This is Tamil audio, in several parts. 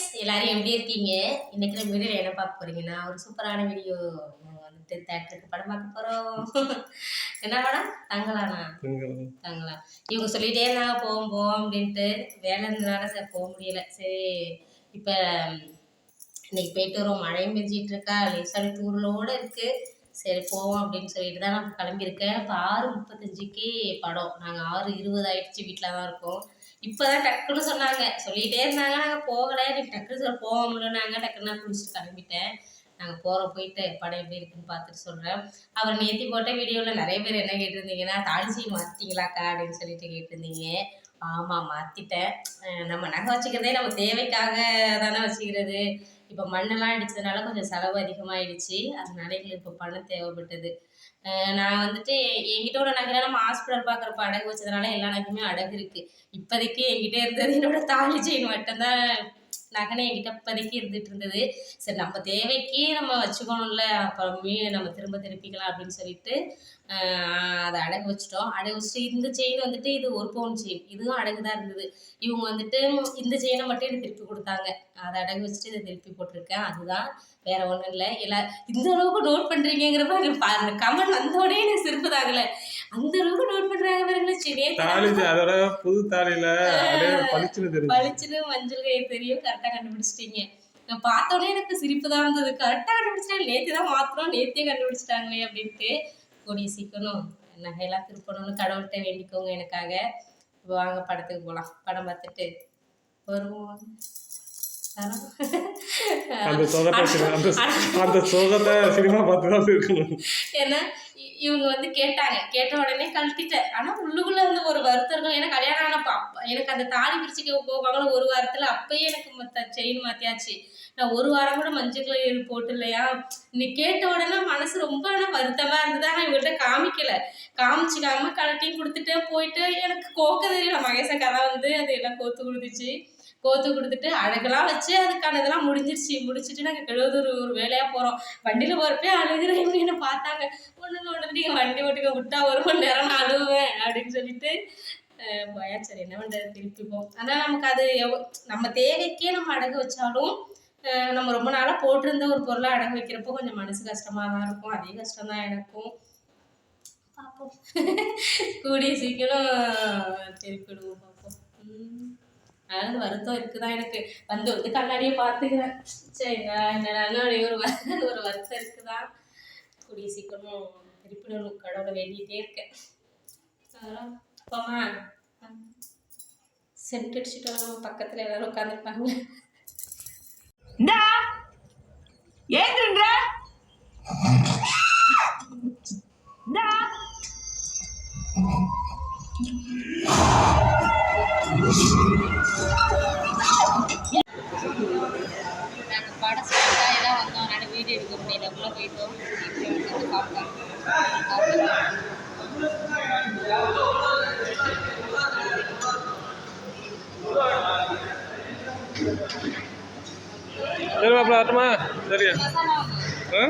ஃப்ரெண்ட்ஸ் எல்லாரும் எப்படி இருக்கீங்க? இன்னைக்கு நம்ம வீடியோவில் என்ன பார்க்க போறீங்கன்னா ஒரு சூப்பரான வீடியோ வந்துட்டு தேட்டருக்கு படம் பார்க்க போகிறோம் என்ன படம்? தங்கலானா? தங்கலா. இவங்க சொல்லிட்டே இருந்தாங்க போவோம் போவோம் அப்படின்ட்டு. வேலை இருந்ததுனால சரி போக முடியல. சரி இப்போ இன்னைக்கு போயிட்டு வரோம் மழையும் பெஞ்சிட்டு இருக்கா லேசாடி தூரலோடு இருக்கு. சரி போவோம் அப்படின்னு சொல்லிட்டு தான் நான் கிளம்பியிருக்கேன். இப்போ ஆறு முப்பத்தஞ்சுக்கு படம். நாங்கள் ஆறு இருபது ஆயிடுச்சு வீட்டில் தான் இருக்கோம். இப்போதான் டக்குன்னு சொன்னாங்க. சொல்லிகிட்டே இருந்தாங்க. நாங்கள் போகலை. எனக்கு டக்குன்னு சொல்ல போக முடியலன்னாங்க டக்குன்னு நான் குளிச்சுட்டு கிளம்பிட்டேன். நாங்கள் போகிற போயிட்டு படம் எப்படி இருக்குன்னு பார்த்துட்டு சொல்கிறேன் அவர் நேத்தி போட்ட வீடியோவில் நிறைய பேர் என்ன கேட்டிருந்தீங்கன்னா தாழ்ச்சி மாற்றிட்டீங்களாக்கா அப்படின்னு சொல்லிட்டு கேட்டிருந்தீங்க. ஆமாம் மாற்றிட்டேன் நம்ம நகை வச்சுக்கிறதே நம்ம தேவைக்காக தானே வச்சுக்கிறது. இப்போ மண்ணெல்லாம் அடித்ததுனால கொஞ்சம் செலவு அதிகமாகிடுச்சு அதனால எங்களுக்கு இப்போ பணம் தேவைப்பட்டது. நான் வந்துட்டு என்கிட்ட ஒரு நகைலாம் நம்ம ஹாஸ்பிட்டல் பார்க்குறப்ப அடகு வச்சதுனால எல்லா நகையுமே அடகு இருக்குது இப்போதைக்கு என்கிட்ட இருந்தது என்னோட தாலி செயின் மட்டும்தான் நகனை என்கிட்ட இப்போதைக்கு இருந்துட்டு இருந்தது. சரி நம்ம தேவைக்கு நம்ம வச்சுக்கணும்ல அப்புறமே நம்ம திரும்ப திருப்பிக்கலாம் அப்படின்னு சொல்லிட்டு அதை அடகு வச்சிட்டோம். அடகு வச்சுட்டு இந்த செயின் வந்துட்டு இது ஒரு பவுன் செயின் இதுவும் அடகு தான் இருந்தது. இவங்க வந்துட்டு இந்த செயினை மட்டும் எனக்கு திருப்பி கொடுத்தாங்க. அதை அடகு வச்சுட்டு இதை திருப்பி போட்டிருக்கேன். அதுதான் வேற ஒன்றும் இல்லை. எல்லா இந்த அளவுக்கு நோட் பண்ணுறீங்கிற மாதிரி பாருங்க கமெண்ட் வந்தோடனே எனக்கு சிரிப்பு தாகல அந்த அளவுக்கு நோட் பண்ணுறாங்க பாருங்களா சரி அதோட புது தாலியில பளிச்சுன்னு மஞ்சள் கயிறு தெரியும் கரெக்டாக கண்டுபிடிச்சிட்டீங்க. நான் பார்த்தோன்னே எனக்கு சிரிப்பு தான் வந்தது. கரெக்டாக கண்டுபிடிச்சிட்டாங்க நேற்று தான் மாத்திரம் நேற்றே கண்டுபிடிச்சிட்டாங்களே அப்படின்ட்டு கூடிய சீக்கிரம் நகையெல்லாம் திருப்பணும்னு கடவுள்கிட்ட வேண்டிக்கோங்க எனக்காக. இப்ப வாங்க படத்துக்கு போகலாம் படம் பார்த்துட்டு வருவோம். அந்த சோகத்தை சினிமா- பார்த்து தான் இருக்கணும் ஏன்னா இவங்க வந்து கேட்டாங்க கேட்ட உடனே கழட்டிட்டேன் ஆனா உள்ளுக்குள்ள வந்து ஒரு வருத்தம் இருக்கும் ஏன்னா கல்யாணம் ஆனப்ப எனக்கு அந்த தாலி பிரிச்சுக்க போவாங்கள ஒரு வாரத்துல அப்பயே எனக்கு செயின் மாத்தியாச்சு நான் ஒரு வாரம் கூட மஞ்சள் கயிறு போட்டு இல்லையா நீ கேட்ட உடனே மனசு ரொம்ப ஆனா வருத்தமா இருந்தது ஆனா இவங்கள்ட்ட காமிக்கல காமிச்சிக்காம கழட்டியும் கொடுத்துட்டு போயிட்டு எனக்கு கோக்க தெரியல மகேசன் கதை வந்து அது எல்லாம் கோத்து கொடுத்துச்சு கோத்து கொடுத்துட்டு அழகெல்லாம் வச்சு அதுக்கான இதெல்லாம் முடிஞ்சிருச்சு. முடிச்சுட்டு நாங்கள் கெழுவதூர் ஒரு வேலையாக போகிறோம் வண்டியில் போகிறப்பே அழுகிறேன் என்ன பார்த்தாங்க. ஒன்று ஒன்று நீங்கள் வண்டி ஓட்டுக்க விட்டா ஒரு மணி நேரம் நான் அழுவேன் அப்படின்னு சொல்லிட்டு பயா சரி என்ன பண்ணுறது திருப்பிப்போம் ஆனால் நமக்கு அது எவ் நம்ம தேவைக்கே நம்ம அடகு வச்சாலும் நம்ம ரொம்ப நாளாக போட்டிருந்த ஒரு பொருளை அடகு வைக்கிறப்போ கொஞ்சம் மனசு கஷ்டமாக தான் இருக்கும். அதே கஷ்டம் தான் எனக்கும். பார்ப்போம். கூடிய சீக்கிரம் திருப்பிடுவோம் பார்ப்போம். அதனால வருத்தம் இருக்குதான் எனக்கு? வந்து வந்து கண்ணாடியை பார்த்துக்கிறேன். சரி நல்ல ஒரு ஒரு வருத்தம் இருக்குதான் கூடிய சீக்கிரமும் திருப்பிடணும். கடவுளை வேண்டிகிட்டே இருக்கேன். அதெல்லாம் போமா சென்ட் அடிச்சுட்டு வரோம் பக்கத்தில் எல்லாரும் உட்காந்துருப்பாங்க இந்தா! ஏந்திருங்க! இந்தா! நாங்கள் வீடியோ எடுக்க முடியல. உள்ளே போயிட்டோம் வந்து சரி மாப்பிள்ள ஆட்டமா சரி. ஆ?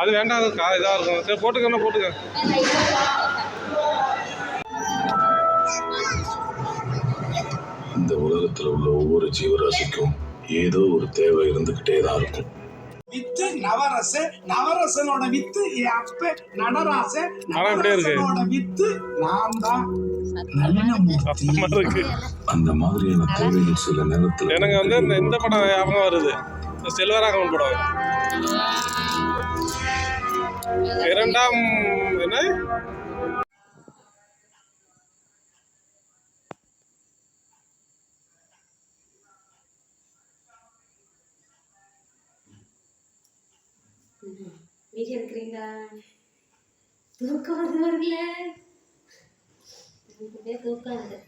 அது வேண்டாம் அது கா இதாக இருக்கும். சரி போட்டுக்கன்னா போட்டுக்க இந்த உலகத்துல உள்ள ஒவ்வொரு ஜீவராசிக்கும் ஏதோ ஒரு தேவை இருந்துகிட்டே தான் இருக்கும். நவரச நவரசனோட வித்து என் அப்ப நடராச? நவரசனோட வித்து நான் தான். அந்த மாதிரியான சில நேரத்துல எனக்கு வந்து இந்த இந்த படம் ஞாபகம் வருது. செல்வராகவன் படம். இரண்டாம் என்ன? வீடியோ எடுக்கிறீங்களா தூக்கம் வருது வரல தூக்கம் வருது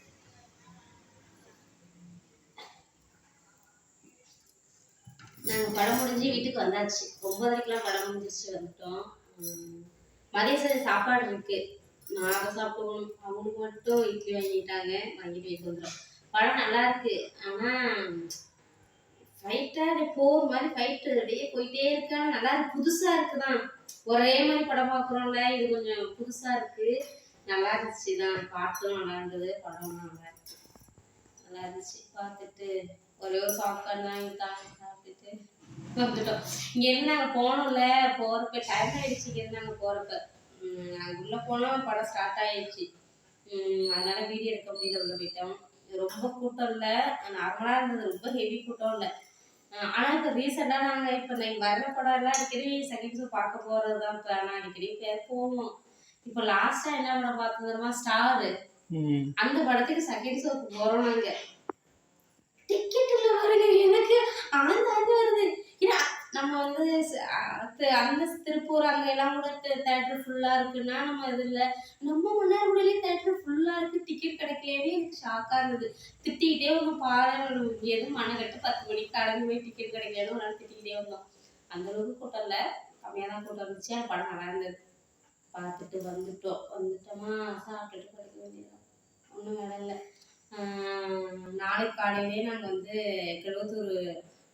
நாங்கள் படம் முடிஞ்சு வீட்டுக்கு வந்தாச்சு. ஒன்பதரைக்கெலாம் படம் முடிஞ்சிச்சு வந்துட்டோம். உம், மதிய சாப்பாடு இருக்கு. நாங்கள் சாப்பிடுவோம். அவங்களுக்கு மட்டும் இட்லி வாங்கிட்டாங்க. வாங்கிட்டு வீட்டுக்கு வந்துடும் படம் நல்லா இருக்கு. ஆனால் ஃபைட்டாக போர் மாதிரி ஃபைட்டு அப்படியே போயிட்டே இருக்கான் நல்லா இருக்கு. புதுசாக இருக்குதான். ஒரே மாதிரி படம் பார்க்குறோம்ல. இது கொஞ்சம் புதுசாக இருக்கு. நல்லா இருந்துச்சு. தான் பாட்டும் நல்லா இருந்தது. படம் நல்லா இருக்கு. நல்லா இருந்துச்சு. பார்த்துட்டு ஒரே ஒரு பாப்கார்ன் தான் சாப்பிட்டுட்டு வந்துட்டோம். இங்க இருந்து நாங்க போனோம்ல. போறப்ப டைம் ஆயிடுச்சு. இங்க இருந்து நாங்க போறப்ப. உம் உள்ள போனோம். படம் ஸ்டார்ட் ஆயிடுச்சு. அதனால வீடியோ எடுக்க முடியல. உள்ள போயிட்டோம். ரொம்ப கூட்டம் இல்லை. நார்மலா இருந்தது. ரொம்ப ஹெவி கூட்டம் இல்லை. அஹ் ஆனா இப்ப ரீசெண்டா நாங்க இப்ப நீங்க வர்ற படம் எல்லாம் அடிக்கடி செகண்ட் ஷோ பார்க்க போறதுதான் பிளான் அடிக்கடி பேர் போவோம். இப்ப லாஸ்டா என்ன படம் பார்த்ததுமா ஸ்டார் ம். அந்த படத்துக்கு செகண்ட் ஷோக்கு போறோம் நாங்க. டிக்கெட் இல்ல பாருங்க எனக்கு ஆந்து வருது. நம்ம வந்து அந்த திருப்பூர் அங்கே எல்லாம் கூட தேட்டர் ஃபுல்லாக இருக்குன்னா நம்ம இதில் இல்ல. நம்ம மன்னார்குடியிலே தேட்டர் ஃபுல்லாக இருக்குது டிக்கெட் கிடைக்கலையே எனக்கு ஷாக்காக இருந்தது. திட்டிக்கிட்டே வந்தோம் பாரு எதுவும் மனக்கட்டு பத்து மணிக்கு கடந்து போய் டிக்கெட் கிடைக்கலன்னு ஒரு நாள் திட்டிக்கிட்டே வந்தோம் அந்தளவுக்கு கூட்டம் இல்லை. கம்மியாக தான் கூட்டம் இருந்துச்சு. அந்த படம் நல்லா இருந்தது. பார்த்துட்டு வந்துட்டோம். வந்துட்டோமா? சாப்பிட்டுட்டு படுக்க வேண்டியதான் ஒன்றும் வேலை இல்லை. நாளைக்கு காலையிலே நாங்கள் வந்து கிழவத்தூர்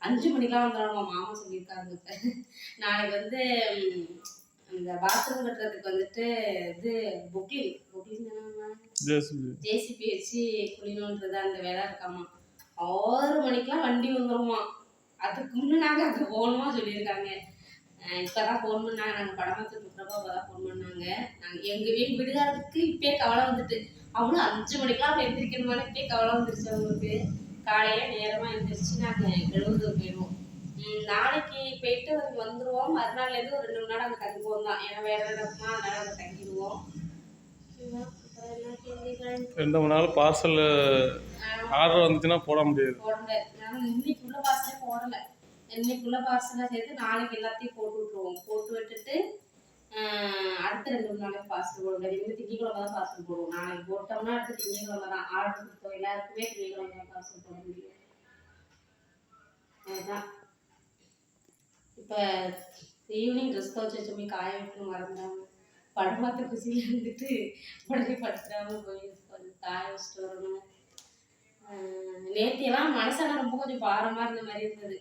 அஞ்சு மணிக்கெலாம் வந்துடணும் மாமா சொல்லியிருக்காங்க நாளைக்கு வந்து இந்த பாத்ரூம் கட்டுறதுக்கு வந்துட்டு இது புக்லிங் புக்லிங் ஜேசிபி. வச்சு குளிக்கணுன்றது அந்த வேலை இருக்காமா? ஆறு மணிக்கெலாம் வண்டி வந்துருமா? அதுக்கு முன்னே நாங்கள் அங்கே போகணுமா சொல்லியிருக்காங்க. இப்பதான் ஃபோன் பண்ணாங்க. நாங்கள் படம் பார்த்துட்டு இருக்கிறப்ப அப்பதான் ஃபோன் பண்ணாங்க. நாங்கள் எங்கள் வீட்டு விடுகாரத்துக்கு இப்பயே கவலை வந்துட்டு அவளும் அஞ்சு மணிக்கெல்லாம் அப்போ எந்திரிக்கணுமான்னு இப்பயே கவலை வந்துருச்சு அவங்களுக்கு. காலையில் நேரமாக எந்திரிச்சு நாங்கள் எழுபத்தூர் போயிடுவோம். நாளைக்கு போயிட்டு அதுக்கு வந்துடுவோம் மறுநாள்லேருந்து ஒரு ரெண்டு மணி நேரம் அங்கே தங்குவோம் தான். ஏன்னா வேற இடமா அதனால அங்கே தங்கிடுவோம். ரெண்டு மூணு நாள் பார்சல் ஆர்டர் வந்துச்சுன்னா போட முடியாது. போடல. நான் இன்னைக்குள்ள பார்சலே போடல. இன்னைக்குள்ள பார்சலாக சேர்த்து நாளைக்கு எல்லாத்தையும் போட்டு விட்டுருவோம். போட்டு விட்டுட்டு அடுத்த ரெண்டு மூணு நாளைக்கு பார்சல் போடுவோம். இனிமேல் திங்கக்கிழமை தான் பார்சல் போடுவோம். நாளைக்கு போட்டோம்னா அடுத்து திங்கக்கிழமை தான். ஆர்டர் கொடுத்தோம். எல்லாருக்குமே திங்கக்கிழமை தான் போட முடியும். அதுதான். இப்போ ஈவினிங் ட்ரெஸ் துவச்சி வச்சு போய் காய விட்டு மறந்தாங்க படம் பார்த்த குசியில் இருந்துட்டு உடனே படுத்துடாம போய் கொஞ்சம் காய வச்சுட்டு வரணும். நேத்தியெல்லாம் மனசெல்லாம் ரொம்ப கொஞ்சம் பாரமா இருந்த மாதிரி இருந்தது.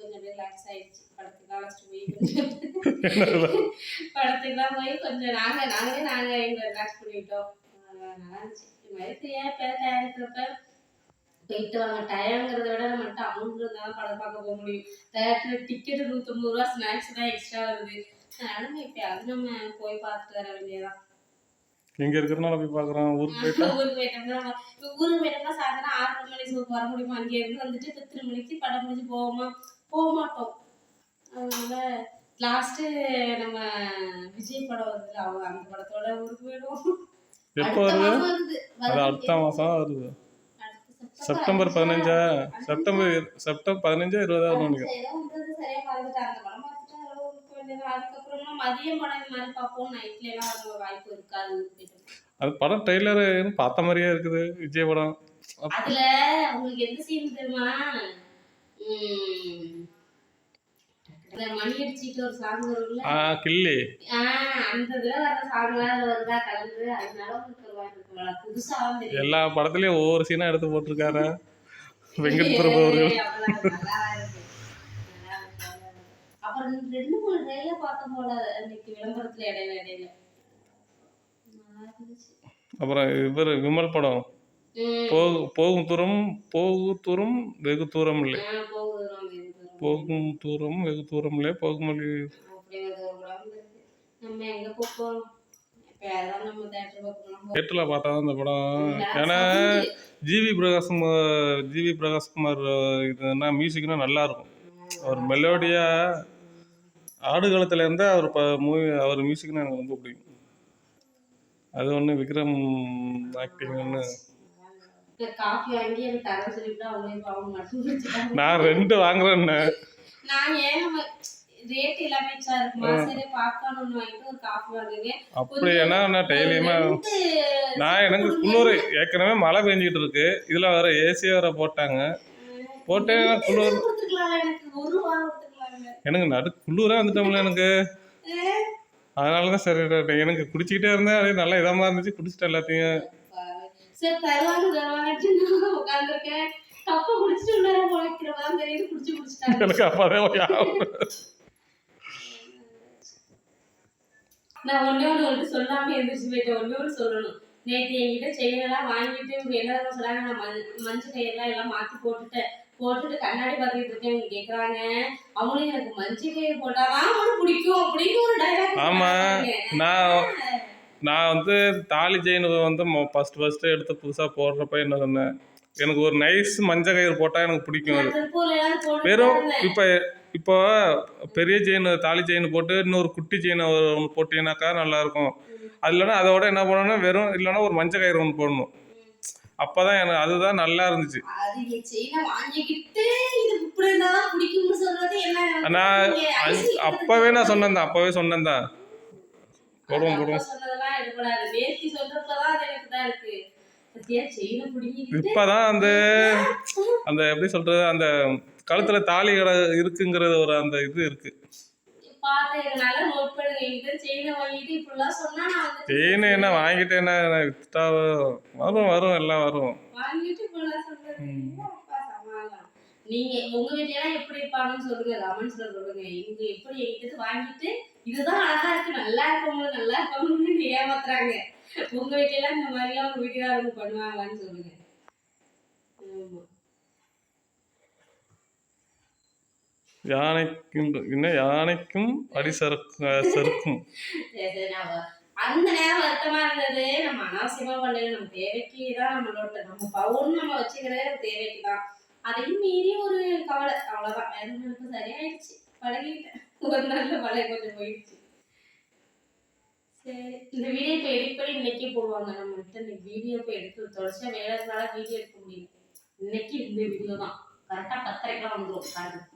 கொஞ்சம் ரிலாக்ஸ் ஆயிடுச்சு. படத்துக்கு அழைச்சிட்டு போய் படத்துக்குலாம் போய் கொஞ்சம் நாங்க நாங்களே நாங்க எங்க ரிலாக்ஸ் பண்ணிட்டோம். நல்லா இருந்துச்சு. இது மாதிரி ஃப்ரீயா இப்போ டயர்க்கிறப்ப போயிட்டு வாங்க. டயங்கிறத விட நம்மகிட்ட அமௌண்ட் இருந்தாலும் படம் பார்க்க போக முடியும். தேட்டர் டிக்கெட் நூற்றம்பது ரூபா ஸ்நாக்ஸ் தான் எக்ஸ்ட்ரா வருது. அதனால நம்ம அது நம்ம போய் பார்த்துட்டு வர வேண்டியதான் இங்கே இருக்கிறனால போய் பார்க்குறோம் ஊருக்கு போயிட்டா? ஊருக்கு போயிட்டோம்னா ஊருக்கு போயிட்டோம்னா சாயந்தரம் ஆறு மணி ஷோக்கு வர முடியுமா? அங்கே இருந்து வந்துட்டு பத்து மணிக்கு படம் முடிஞ்சு போவோமா? போக மாட்டோம். அதனால லாஸ்ட்டு நம்ம விஜய் படம் வருதுல அவங்க அந்த படத்தோட ஊருக்கு போயிடுவோம். எப்போ வருது? மாசம் வருது. அது அடுத்த மாதம் வருது. செப்டம்பர் பதினஞ்சா? செப்டம்பர் செப்டம்பர் பதினஞ்சா இருபதாவது நினைக்கிறேன். அதுக்கப்புறமா மதியம் படம் இந்த மாதிரி பார்ப்போம் நைட்ல எல்லாம் வர வாய்ப்பு இருக்காது அது படம் ட்ரெய்லர் பார்த்த மாதிரியே இருக்குது விஜய் படம். அதுல உங்களுக்கு எந்த சீன் தெரியுமா? கில்லி. எல்லா படத்துலயும் ஒவ்வொரு சீனா எடுத்து போட்டிருக்காரு. வெங்கட் பிரபு அவர்கள். ரெண்டு மூணு ட்ரெயில பார்த்தோம் போல அன்னைக்கு விளம்பரத்துல இடையில இடையில. அப்புறம் இவர் விமல் படம். போகு போகும் தூரம் போகு தூரம் வெகு தூரம் இல்லை. போகும் தூரம் வெகு தூரம். இல்லை போகும் வழி அப்படி ஒரு உடம்பு இருக்கு. நம்ம எங்க போக போறோம் இப்ப அதான் நம்ம தேட்டர் பார்க்கணும் தேட்டரில் பார்த்தா தான் இந்த படம். ஏன்னா ஜிவி பிரகாஷ்குமார் ஜிவி பிரகாஷ்குமார் இதுனா மியூசிக்னா நல்லா இருக்கும். அவர் மெலோடியா ஆடு காலத்துல இருந்தே அவர் ப மூவி அவர் மியூசிக்னா எனக்கு ரொம்ப பிடிக்கும். அது ஒன்று விக்ரம் ஆக்டிங் ஒன்று நான் ரெண்டு வாங்குறேன்னு அப்படி நான் டெய்லியுமே நான் எனக்கு குளிர் ஏற்கனவே மழை பெஞ்சிட்டு இருக்கு. இதில் வேற ஏசி வேற போட்டாங்க. போட்டு குளிர். எனக்கு நடு குளிரே வந்துட்டோம்ல எனக்கு. அதனால தான் சரி எனக்கு குடிச்சிக்கிட்டே இருந்தேன். அதே நல்லா இதமாக இருந்துச்சு. குடிச்சிட்டு எல்லாத்தையும். சரி தருவாங்க தருவாங்கட்டு நான் உட்காந்துருக்கேன் கப்பை குடிச்சிட்டு உள்ளார போய்க்கிறவதான் தெரியுது. குடிச்சு குடிச்சிட்டாங்க எனக்கு அப்போதான். நான் ஒண்ணே ஒன்று வந்துட்டு சொல்லாம போயிட்டேன். ஒன்று சொல்லணும். நேற்று என்கிட்ட செயினெல்லாம் வாங்கிட்டு எல்லாரும் சொன்னாங்க. நான் மஞ் மஞ்சள் எல்லாம் மாற்றி போட்டுட்டேன். போட்டுட்டு கண்ணாடி பார்த்துக்கிட்டு இருக்கேன் கேக்குறாங்க. அவங்களும் எனக்கு மஞ்சள் கயிறு போட்டாதான் அவனுக்கு பிடிக்கும் அப்படின்னு ஒரு டைலாக் ஆமா. நான் நான் வந்து தாலி செயின் வந்து ஃபர்ஸ்ட் ஃபர்ஸ்ட் எடுத்து புதுசாக போடுறப்ப என்ன சொன்னேன்? எனக்கு ஒரு நைஸ் மஞ்சள் கயிறு போட்டால் எனக்கு பிடிக்கும் அது. வெறும் இப்போ இப்போ பெரிய செயின் தாலி செயின் போட்டு இன்னொரு குட்டி செயின் ஒன்று போட்டீங்கன்னாக்கா நல்லா இருக்கும். அது இல்லைன்னா அதோட என்ன பண்ணணும்னா வெறும் இல்லைன்னா ஒரு மஞ்சள் கயிறு ஒன்று போடணும். அப்பதான் எனக்கு அதுதான் நல்லா இருந்துச்சு. நான் அப்பவே நான் சொன்னேன் தான் அப்பவே சொன்னேன் தான் போடுவோம். போடுவோம் இப்பதான் அந்த அந்த எப்படி சொல்றது அந்த கழுத்துல தாலி இருக்குங்கிறது ஒரு அந்த இது இருக்கு. பார்த்ததுனால நோட் பண்ணுங்க. என்கிட்ட செயினை வாங்கிட்டு இப்படிலாம் சொன்னா நான் வந்து செயின் என்ன வாங்கிட்டு என்ன வித்துட்டா வரும் வரும் எல்லாம் வரும். வாங்கிட்டு இப்படிலாம் நீங்க உங்க எல்லாம் எப்படி இருப்பாங்கன்னு சொல்லுங்க கமெண்ட்ஸ்ல சொல்லுங்க. இவங்க எப்படி என்கிட்ட வாங்கிட்டு இதுதான் அழகா இருக்கு நல்லா இருக்கவங்க நல்லா இருக்கவங்கன்னு ஏமாத்துறாங்க. உங்க எல்லாம் இந்த மாதிரி எல்லாம் உங்க வீட்டுக்காரங்க பண்ணுவாங்களான்னு சொல்லுங்க. ஆமா. யானைக்கும் என்ன யானைக்கும் அடி சறுக்கு சறுக்கும். அந்த நேரம் வருத்தமா இருந்தது. நம்ம அனாவசியமா பண்ணல நம்ம தேவைக்கு தான் நம்மளோட நம்ம பவுன் நம்ம வச்சுக்கிறதே தேவைக்கு தான் அதையும் மீறி ஒரு கவலை. அவ்வளவுதான். வேற எனக்கு சரியாயிடுச்சு. பழகிட்டேன். ஒரு நல்ல பழைய கொஞ்சம் போயிடுச்சு. சரி. இந்த வீடியோ இப்போ எடிட் பண்ணி இன்னைக்கே போடுவாங்க. நம்ம இன்னைக்கு வீடியோ இப்போ எடுத்து தொடர்ச்சியா வேலை வீடியோ எடுக்க முடியும். இன்னைக்கு இந்த வீடியோ தான். கரெக்டாக பத்தரைக்கெல்லாம் வந்துடும்